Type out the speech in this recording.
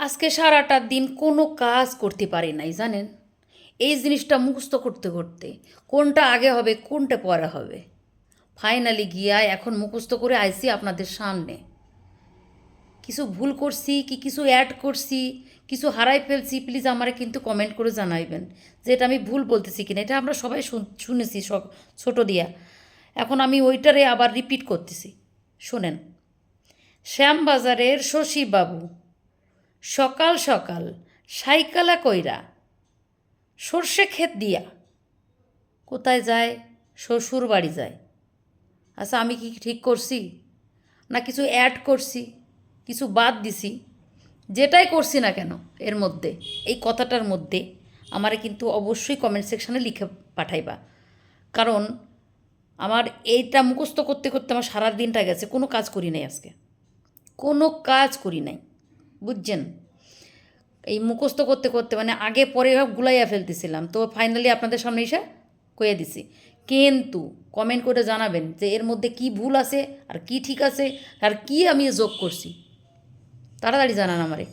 আজকে সারাটা দিন কোনো কাজ করতে পারি নাই, জানেন? এই জিনিসটা মুখস্থ করতে করতে, কোনটা আগে হবে, কোনটা পরে হবে? ফাইনালি গিয়া এখন মুখস্থ করে আইসি আপনাদের সামনে। কিছু ভুল করছি কি কিছু অ্যাড করছি, কিছু হারাই ফেলছি প্লিজ আমারে কিন্তু কমেন্ট করে জানাইবেন যে এটা আমি ভুল বলতেছি কিনা। এটা আমরা সবাই শুন- শুনেছি সব ছোটো দিয়া। এখন আমি ওইটারে আবার রিপিট করতেছি। শোনেন, শ্যামবাজারের শশীবাবু সকাল সকাল সাইকালা কইরা সর্ষে ক্ষেত দিয়া। কোথায় যায়? শ্বশুর বাড়ি যায়। আচ্ছা আমি কি ঠিক করছি? না কিছু অ্যাড করছি? কিছু বাদ দিছি? যেটাই করছি না কেন এর মধ্যে, এই কথাটার মধ্যে আমারে কিন্তু অবশ্যই কমেন্ট সেকশানে লিখে পাঠাইবা। কারণ আমার এইটা মুখস্থ করতে করতে আমার সারা দিনটা গেছে, কোনো কাজ করি নাই আজকে। কোনো কাজ করি নাই। বুঝছেন? এই মুখস্থ করতে করতে মানে আগে পরে সব গুলাইয়া ফেলতেছিলাম। তো ফাইনালি আপনাদের সামনে এসে কয়ে দিছি। কিন্তু কমেন্ট করে জানাবেন যে এর মধ্যে কি ভুল আছে, আর কি ঠিক আছে, আর কি আমি যোগ করছি। তাড়াতাড়ি জানান আমারে।